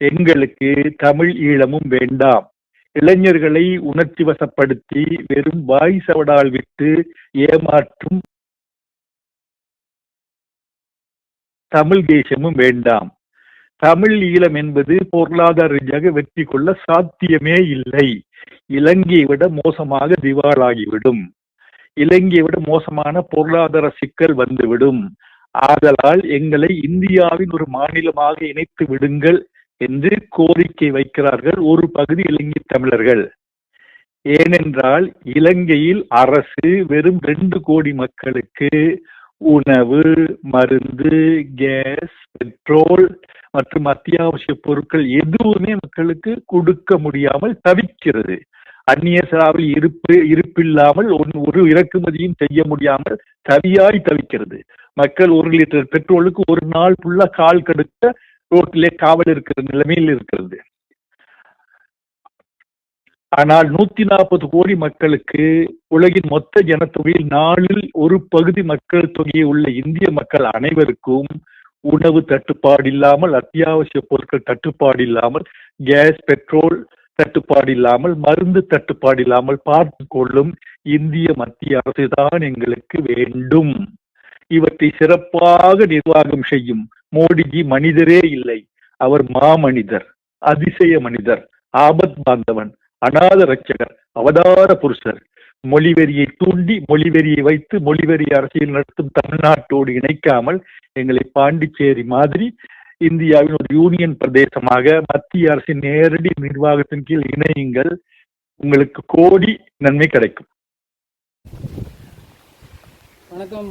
எங்களுக்கு தமிழ் ஈழமும் வேண்டாம். இளைஞர்களை உணர்ச்சி வசப்படுத்தி வெறும் வாய் சவடால் விட்டு ஏமாற்றும் தமிழ் தேசமும் வேண்டாம். தமிழ் ஈழம் என்பது பொருளாதார ரீதியாக வெற்றி கொள்ள சாத்தியமே இல்லை. இலங்கையை விட மோசமாக திவாலாகிவிடும். இலங்கையை விட மோசமான பொருளாதார சிக்கல் வந்துவிடும். ஆதலால் எங்களை இந்தியாவின் ஒரு மாநிலமாக இணைத்து விடுங்கள். என்று கோரிக்கை வைக்கிறார்கள் ஒரு பகுதி இலங்கை தமிழர்கள். ஏனென்றால் இலங்கையில் அரசு வெறும் ரெண்டு கோடி மக்களுக்கு உணவு மருந்து கேஸ் பெட்ரோல் மற்றும் அத்தியாவசிய பொருட்கள் எதுவுமே மக்களுக்கு கொடுக்க முடியாமல் தவிக்கிறது. அந்நிய செலாவில் இருப்பு இருப்பில்லாமல் ஒன்- ஒரு இறக்குமதியும் செய்ய முடியாமல் தவியாய் தவிக்கிறது. மக்கள் ஒரு லிட்டர் பெட்ரோலுக்கு ஒரு நாள் ஃபுல்லா கால் கடுக்க ரோட்டிலே காவல் இருக்கிற நிலைமையில் இருக்கிறது. ஆனால் நூத்தி நாற்பது கோடி மக்களுக்கு உலகின் மொத்த ஜனத்தொகையில் நாளில் ஒரு பகுதி மக்கள் தொகையை உள்ள இந்திய மக்கள் அனைவருக்கும் உணவு தட்டுப்பாடு இல்லாமல் அத்தியாவசிய பொருட்கள் தட்டுப்பாடு இல்லாமல் கேஸ் பெட்ரோல் தட்டுப்பாடு இல்லாமல் மருந்து தட்டுப்பாடு இல்லாமல் பார்த்து கொள்ளும் இந்திய மத்திய அரசு தான் எங்களுக்கு வேண்டும். இவற்றை சிறப்பாக நிர்வாகம் செய்யும் மோடிஜி மனிதரே இல்லை. அவர் மாமனிதர் அதிசய மனிதர் ஆபத் பாந்தவன் அநாத ரட்சகர் அவதார புருஷர். மொழிவெறியை தூண்டி மொழிவெறியை வைத்து மொழிவெறி அரசியல் நடத்தும் தமிழ்நாட்டோடு இணைக்காமல் எங்களை பாண்டிச்சேரி மாதிரி இந்தியாவின் ஒரு யூனியன் பிரதேசமாக மத்திய அரசின் நேரடி நிர்வாகத்தின் கீழ் இணையுங்கள். உங்களுக்கு கோடி நன்மை கிடைக்கும். வணக்கம்.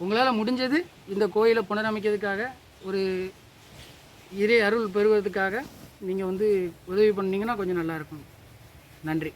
உங்களால் முடிஞ்சது இந்த கோயிலை புனரமைக்கிறதுக்காக ஒரு இறை அருள் பெறுவதற்காக நீங்கள் வந்து உதவி பண்ணிங்கன்னா கொஞ்சம் நல்லாயிருக்கும் நன்றி.